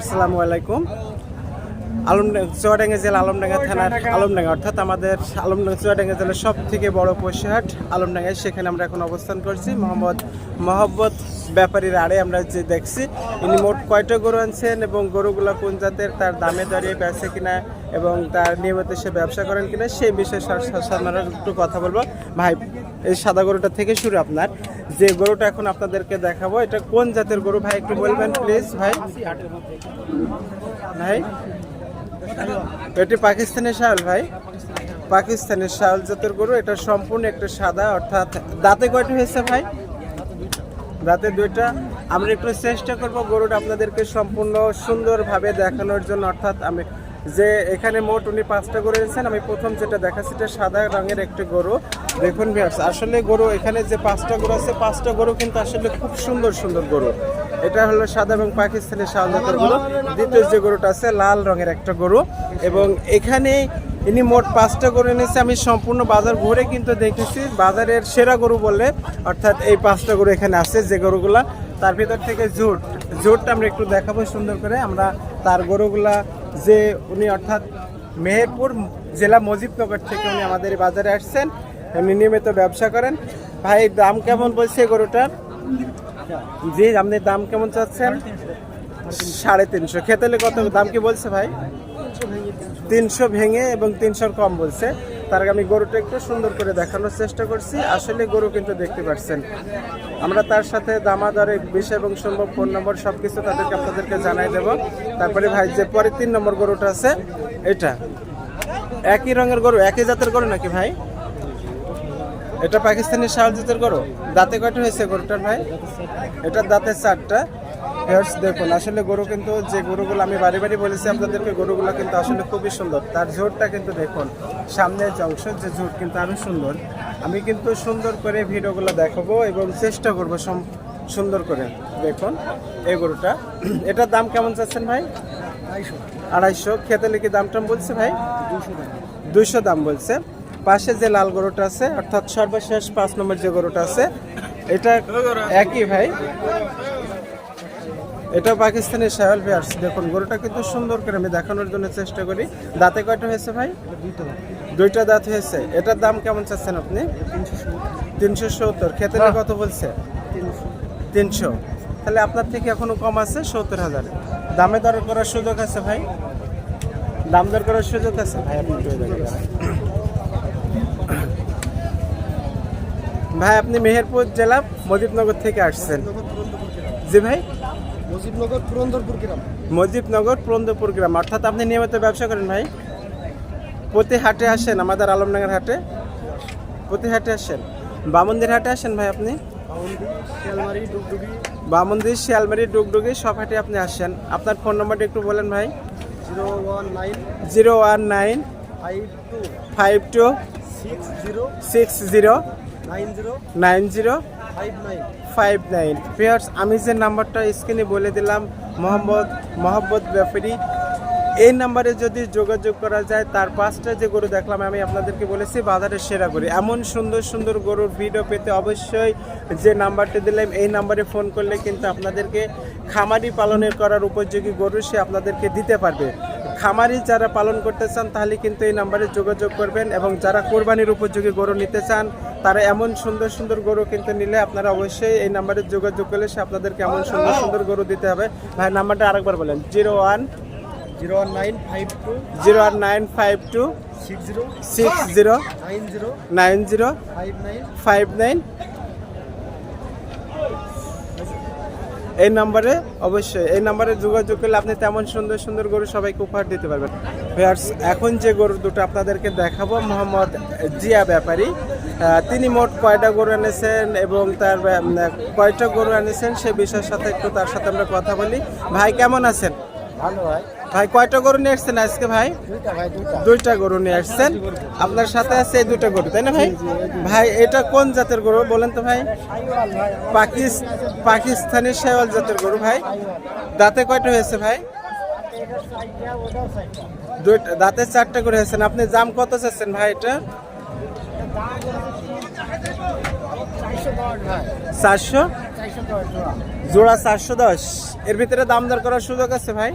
আসসালামু আলাইকুম। আলমডাঙ্গা চুয়াডাঙ্গা জেলা আলমডাঙ্গা থানার আলমডাঙ্গা অর্থাৎ আমাদের আলমডাঙ্গা চুয়াডাঙ্গা জেলার সব থেকে বড় পশুহাট আলমডাঙ্গায়। সেখানে আমরা এখন অবস্থান করছি। মোহাম্মদ মহব্বত ব্যাপারীর আড়ে আমরা যে দেখছি ইনি মোট কয়টা গরু আনছেন এবং গরুগুলো কোন জাতের তার দামে দাঁড়িয়ে বেচে কিনা এবং তার নিয়মিত সে ব্যবসা করেন কিনা সেই বিষয়ে সাধারণ একটু কথা বলব। ভাই এই সাদা গরুটা থেকে শুরু আপনার। যে গরুটা এখন আপনাদেরকে দেখাবো এটা কোন জাতের গরু? ভাই একটু বলবেন প্লিজ ভাই। ভাই? এটি পাকিস্তানের শাল ভাই। পাকিস্তানের শাল জাতের গরু। এটা সম্পূর্ণ একটা সাদা, অর্থাৎ দাঁতে কয়টা হয়েছে ভাই? দাঁতে দুইটা। আমরা একটু চেষ্টা করব গরুটা আপনাদেরকে সম্পূর্ণ সুন্দরভাবে দেখানোর জন্য। অর্থাৎ আমি যে এখানে মোট উনি পাঁচটা গরু এনেছেন, আমি প্রথম যেটা দেখাচ্ছি এটা সাদা রঙের একটি গরু। দেখুন আসলে গরু এখানে যে পাঁচটা গরু আছে, পাঁচটা গরু কিন্তু আসলে খুব সুন্দর সুন্দর গরু। এটা হলো সাদা এবং পাকিস্তানি শাল জাতের গরু। দ্বিতীয় যে গরুটা আছে, লাল রঙের একটা গরু। এবং এখানে ইনি মোট পাঁচটা গরু এনেছে। আমি সম্পূর্ণ বাজার ঘুরে কিন্তু দেখেছি। বাজারের সেরা গরু বলে অর্থাৎ এই পাঁচটা গরু এখানে আছে যে গরুগুলা। তার ভিতর থেকে জুট জোটটা আমরা একটু দেখাবো সুন্দর করে। আমরা তার গরুগুলা যে উনি, অর্থাৎ মেহেরপুর জেলা মজিবনগর থেকে উনি আমাদের বাজারে আসছেন। উনি নিয়মিত ব্যবসা করেন। ভাই, দাম কেমন বলছে গরুটার? জি আপনি দাম কেমন চাচ্ছেন? সাড়ে তিনশো। খেতেলে কত দাম কি বলছে ভাই? তিনশো ভেঙে এবং তিনশোর কম বলছে। তার আমি গরুটা একটু সুন্দর করে দেখানোর চেষ্টা করছি। আসলে গরু কিন্তু দেখতে পাচ্ছেন আমরা তার সাথে দামাদরে বিষয় এবং সম্ভব ফোন নম্বর সব কিছু তাদেরকে আপনাদেরকে জানাই দেব। তারপরে ভাই, যে পরে তিন নম্বর গরুটা আছে, এটা। একই রঙের গরু, একই জাতের গরু নাকি ভাই? এটা পাকিস্তানি শাল জাতের গরু? দাঁতে কয়টা হয়েছে গরুটার ভাই? এটার দাঁতে চারটা। Viewers, দেখুন আসলে গরু কিন্তু যে গরুগুলো আমি বাড়ি বাড়ি বলেছি আপনাদেরকে গরুগুলো কিন্তু আসলে খুবই সুন্দর। তার ঝোরটা কিন্তু দেখুন সামনের যে অংশ যে ঝোর কিন্তু আরও সুন্দর। আমি কিন্তু সুন্দর করে ভিডিওগুলো দেখাবো এবং চেষ্টা করব সুন্দর করে। দেখুন এই গরুটা। এটার দাম কেমন চাচ্ছেন ভাই? আড়াইশো। খেতে কি দাম টাম বলছে ভাই? দুশো দাম বলছে। পাশে যে লাল গরুটা আছে অর্থাৎ সর্বশেষ পাঁচ নম্বর যে গরুটা আছে এটা একই ভাই। এটা পাকিস্তানের শায়াল পেয়ার্স দেখুন গরুটা কিন্তু সুন্দর করে আমি দেখানোর জন্য চেষ্টা করি। দাঁতে কয়টা হয়েছে ভাই? দুইটা দাঁত। হয়েছে। এটার দাম কেমন চাচ্ছেন আপনি? তিনশো সত্তর। খেতে কত বলছে? তিনশো। তাহলে আপনার থেকে এখনও কম আছে সত্তর হাজার। দামে দর করার সুযোগ আছে ভাই? দাম দর করার সুযোগ আছে? ভাই আপনি ভাই আপনি মেহেরপুর জেলা মজিবনগর থেকে আসছেন। জি ভাই। মুজিবনগর পুরন্দরপুর গ্রাম। মজিবনগর পুরন্দরপুর গ্রাম। অর্থাৎ আপনি নিয়মিত ব্যবসা করেন ভাই? প্রতি হাটে আসেন আমাদের আলমডাঙ্গার হাটে? প্রতি হাটে আসেন। বামন্দির হাটে আসেন ভাই আপনি? বামন্দির শিয়ালমারি ডুগডুগি। সব হাটে আপনি আসেন। আপনার ফোন নম্বরটা একটু বলেন ভাই। Zero one nine zero one nine five two five two six zero six zero nine zero five nine. Pairs আমি যে নাম্বারটা স্ক্রিনে বলে দিলাম মোহাম্মদ মোহাম্মদ ব্যাপারী। এই নাম্বারে যদি যোগাযোগ করা যায় তার পাঁচটা যে গরু দেখলাম আমি আপনাদেরকে বলেছি বাজারের সেরা গরু। এমন সুন্দর সুন্দর গরুর ভিডিও পেতে অবশ্যই যে নাম্বারটি দিলাম এই নাম্বারে ফোন করলে কিন্তু আপনাদেরকে খামারি পালনের করার উপযোগী গরু সে আপনাদেরকে দিতে পারবে। খামারি যারা পালন করতে চান তাহলে কিন্তু এই নাম্বারে যোগাযোগ করবেন এবং যারা কোরবানির উপযোগী গরু নিতে চান তারা এমন সুন্দর সুন্দর গরু কিন্তু নিলে আপনারা অবশ্যই এই নাম্বারে যোগাযোগ করলে সে আপনাদেরকে এমন সুন্দর সুন্দর গরু দিতে হবে। ভাই নাম্বারটা আরেকবার বলেন। Zero one zero one nine five two zero one nine five two six zero six zero nine zero nine zero five nine five nine. এই নাম্বারে অবশ্যই এই নাম্বারে যোগাযোগ করলে আপনি তেমন সুন্দর সুন্দর গরু সবাইকে উপহার দিতে পারবেন। এখন যে গরু দুটো আপনাদেরকে দেখাবো মোহাম্মদ জিয়া ব্যাপারী। তিনি মোট কয়টা গরু এনেছেন এবং তার কয়টা গরু এনেছেন সে বিষয়ের সাথে একটু তার সাথে আমরা কথা বলি। ভাই কেমন আছেন? ভালো ভাই। ভাই কয়টা গরু নিয়ে আসছেন আজকে ভাই? দুইটা গরু নিয়ে আসছেন। আপনার সাথে আছে এই দুইটা গরু তাই না ভাই? ভাই এটা কোন জাতের গরু বলেন তো ভাই? পাকিস্তানি শেওয়াল জাতের গরু ভাই। দাঁতে কয়টা হয়েছে ভাই? দাঁতে চারটা করে হয়েছেন আপনি জাম কত চাচ্ছেন ভাই এটা? চারশো? জোড়া চারশো দশ। এর ভিতরে দাম দর করার সুযোগ আছে ভাই?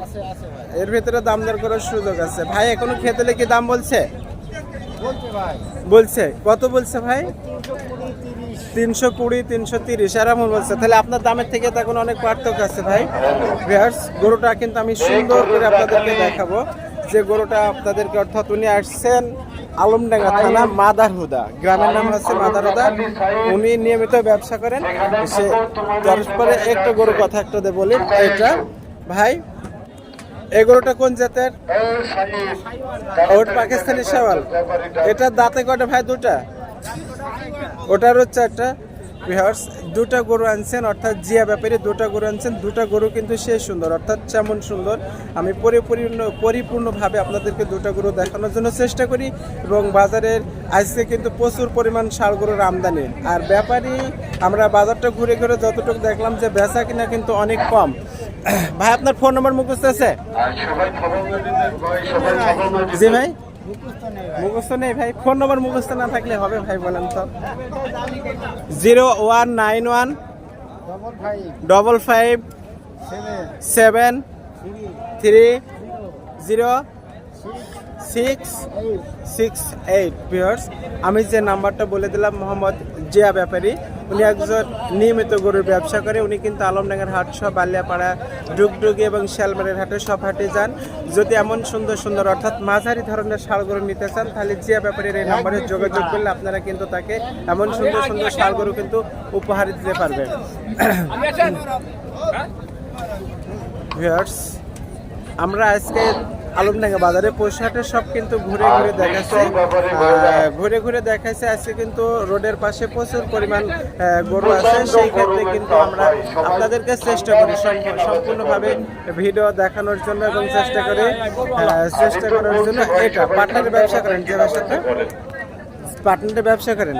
এর ভিতরে দাম দর করার সুযোগ আছে। ভাই এখনও খেতে কি দাম বলছে? বলছে কত বলছে ভাই? তিনশো কুড়ি তিনশো তিরিশ। এরকম বলছে। তাহলে আপনার দামের থেকে তো এখন অনেক পার্থক্য আছে ভাই। ভিউয়ার্স গরুটা কিন্তু আমি সুন্দর করে আপনাদেরকে দেখাবো। যে গরুটা আপনাদেরকে অর্থাৎ উনি আসছেন আলমডাঙ্গা থানা মাদারহুদা। গ্রামের নাম হচ্ছে মাদারহুদা। উনি নিয়মিত ব্যবসা করেন। সে তারপরে একটা গরু কথা একটা বলি। এটা, ভাই এগুলোটা কোন জাতের? ওট পাকিস্তানি সাওয়াল এটা দাঁতে কটা ভাই দুটা? ওটার হচ্ছে একটা বিহার্স দুটা গরু আনছেন অর্থাৎ জিয়া ব্যাপারে দুটা গরু আনছেন দুটা গরু কিন্তু সে সুন্দর অর্থাৎ যেমন সুন্দর। আমি পরিপূর্ণ পরিপূর্ণভাবে আপনাদেরকে দুটা গরু দেখানোর জন্য চেষ্টা করি এবং বাজারের আজকে কিন্তু প্রচুর পরিমাণ ষাড় গরুর আমদানি। আর ব্যাপারী আমরা বাজারটা ঘুরে ঘুরে যতটুকু দেখলাম যে বেচা কিনা কিন্তু অনেক কম। ভাই আপনার ফোন নম্বর মুখস্থ আছে? জি ভাই। মুখস্থ নেই ভাই, ফোন নম্বর মুখস্থ না থাকলে হবে ভাই বলেন তো। Zero one nine one double five seven three zero six six eight. আমি যে নাম্বারটা বলে দিলাম, মোহাম্মদ জিয়া ব্যাপারী। উনি একজন নিয়মিত গরুর ব্যবসা করে। উনি কিন্তু আলমডাঙ্গার হাট সব বালিয়াপাড়া ডুগডুগি এবং শিয়ালমারের হাটে সব হাটে যান। যদি এমন সুন্দর সুন্দর অর্থাৎ মাঝারি ধরনের গরু নিতে চান তাহলে জিয়া ব্যাপারীর এই নাম্বারে যোগাযোগ করলে আপনারা কিন্তু তাকে এমন সুন্দর সুন্দর গরু কিন্তু উপহার দিতে পারবেন ভিউয়ার্স আমরা আজকে আলমডাঙ্গা বাজারে পোশাকের সব কিন্তু ঘুরে ঘুরে দেখাচ্ছে। ঘুরে ঘুরে দেখাচ্ছে আজকে কিন্তু রোডের পাশে প্রচুর পরিমাণ গরু আছে। সেই ক্ষেত্রে কিন্তু আমরা আপনাদেরকে চেষ্টা করি সম- সম্পূর্ণভাবে ভিডিও দেখানোর জন্য এবং চেষ্টা করি চেষ্টা করার জন্য। এটা পার্টনারের ব্যবসা করেন যে ব্যবসাটা পার্টনারের ব্যবসা করেন?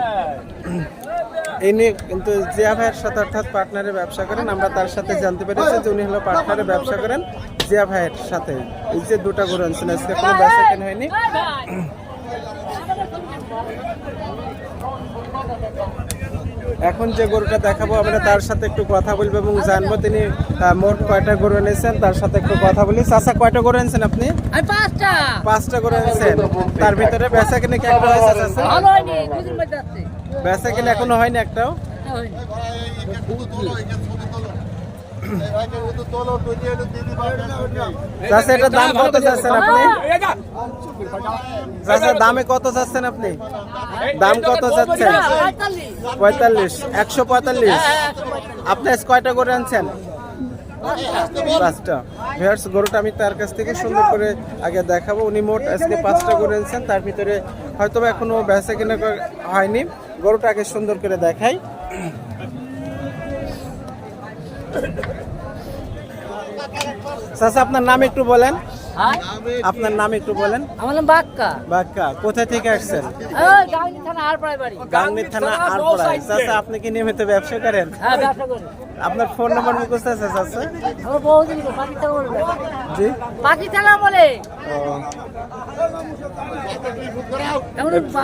ইনি কিন্তু জিয়া ভাইয়ের সাথে অর্থাৎ পার্টনারের ব্যবসা করেন। আমরা তার সাথে জানতে পেরেছি যে উনি হলো পার্টনারের ব্যবসা করেন। জিয়া ভাইয়ের সাথে। এই যে দুটা গরু আনছেন আজকে কোনো ব্যবসা কেন হয়নি? এখন যে গরুটা দেখাবো আমরা তার সাথে একটু কথা বলব এবং জানব তিনি মোট কয়টা গরু এনেছেন তার সাথে একটু কথা বলি। চাষা কয়টা গরু এনেছেন আপনি? পাঁচটা। পাঁচটা গরু এনেছেন। তার ভিতরে বেচা কিনে কি একটা হয়েছে চাচা? হয়নি দুদিন বেচা কিনে এখনও হয়নি একটাও? চাচা এটার দাম কত চাচ্ছেন আপনি? চাচা দামে কত চাচ্ছেন আপনি? দাম কত চাচ্ছেন? পঁয়তাল্লিশ। একশো পঁয়তাল্লিশ। আপনি কয়টা করে আনছেন? পাঁচটা। ভিউয়ার্স গরুটা আমি তার কাছ থেকে সুন্দর করে আগে দেখাবো। উনি মোট আজকে পাঁচটা করে আনছেন। তার ভিতরে হয়তো বা এখনও বেচা কিনা হয়নি। গরুটা আগে সুন্দর করে দেখাই। চাচা আপনার নাম একটু বলেন। হ্যাঁ? আপনার নাম একটু বলেন। আমার নাম বাক্কা। বাক্কা কোথা থেকে আসছেন? গাঙ্গি থানা আর বাড়ি। গাংনি থানা চাচা আপনি কি নিয়মিত ব্যবসা করেন? হ্যাঁ ব্যবসা করি। আপনার ফোন নাম্বার মুখস্থ আছে চাচা? আমার বহুদিন পাকিস্তান বলে। জি? পাকিস্তান বলে।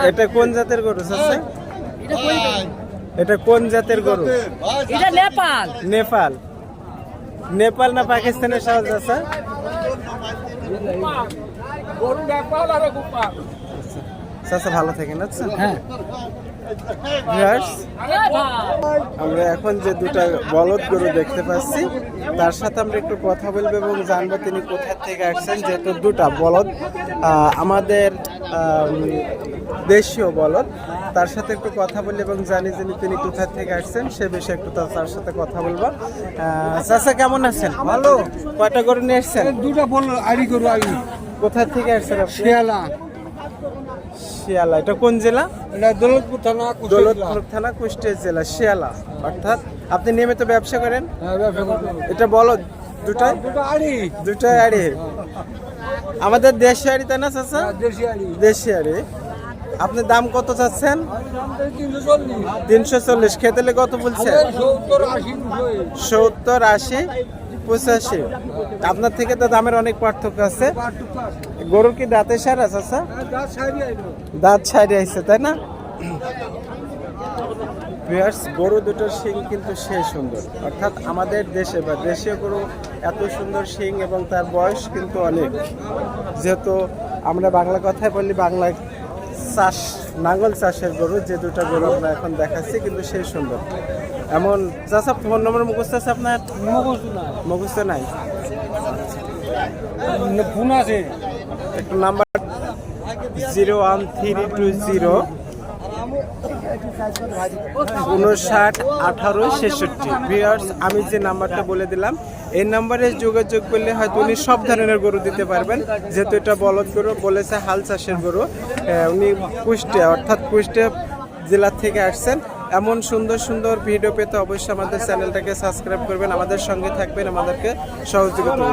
এটা কোন জাতের গরু চাচা? এটা কই এটা কোন জাতের গরু? এটা নেপাল। নেপাল। নেপাল না পাকিস্তানের সাহায্য আছে? চাচা ভালো থাকেন আচ্ছা। হ্যাঁ। ভিউয়ার্স আমরা এখন যে দুটো বলদ গরু দেখতে পাচ্ছি তার সাথে আমরা একটু কথা বলব এবং জানব তিনি কোথা থেকে আসছেন যেহেতু দুটা বলদ আমাদের আম, দেশীয় বলদ। তার সাথে একটু কথা বলি এবং জানি যে তিনি কোথা থেকে আসছেন সে বিষয়ে একটু তার সাথে কথা বলব। চাচা কেমন আছেন? ভালো? কয়টা গরু নিয়ে এসছেন দুটা বল আড়ি করব আড়ি। কোথা থেকে আসছেন শিয়ালা। শিয়ালা। এটা কোন জেলা? এটা দৌলতপুর থানা দৌলতপুর থানা কুষ্টিয়া জেলা শিয়ালা। অর্থাৎ আপনি নিয়মিত ব্যবসা করেন? হ্যাঁ এটা বলো দুটাই? দুটা আড়ি। দুটাই আড়ি। আমাদের দেশি আড়ি তাই না চাচা? দেশি আড়ি দেশি আড়ি আপনি দাম কত চাচ্ছেন? তিনশো চল্লিশ। খেতেলে কত বলছে? সত্তর আশি পঁচাশি। আপনার থেকে তো দামের অনেক পার্থক্য আছে। গরুর কি দাঁতের সার আছে দাঁত ছাড়িয়ে আইছে তাই না? ভিউয়ার্স গরু দুটোর শিং কিন্তু সেই সুন্দর। অর্থাৎ আমাদের দেশে বা দেশীয় গরু এত সুন্দর শিং এবং তার বয়স কিন্তু অনেক। যেহেতু আমরা বাংলা কথায় বলি বাংলা চাষ নাঙ্গল চাষের গরু যে দুটো গরু আমরা এখন দেখাচ্ছি কিন্তু সেই সুন্দর। এমন চাষা ফোন নম্বর মুখস্থ আছে আপনার? মুখস্থ নাই? ফোন আছে। একটু number zero one three two zero উনষাট, আঠারো, ছেষট্টি। ভিউয়ার্স আমি যে নাম্বারটা বলে দিলাম, এই নাম্বারে যোগাযোগ করলে হয়তো উনি সব ধরনের গরু দিতে পারবেন। যেহেতু এটা বলদ গরু, বলেছে হাল চাষের গরু। উনি কুষ্টিয়া, অর্থাৎ কুষ্টিয়া জেলা থেকে আসছেন। এমন সুন্দর সুন্দর ভিডিও পেতে অবশ্যই আমাদের চ্যানেলটাকে সাবস্ক্রাইব করবেন। আমাদের সঙ্গে থাকবেন, আমাদেরকে সহযোগিতা।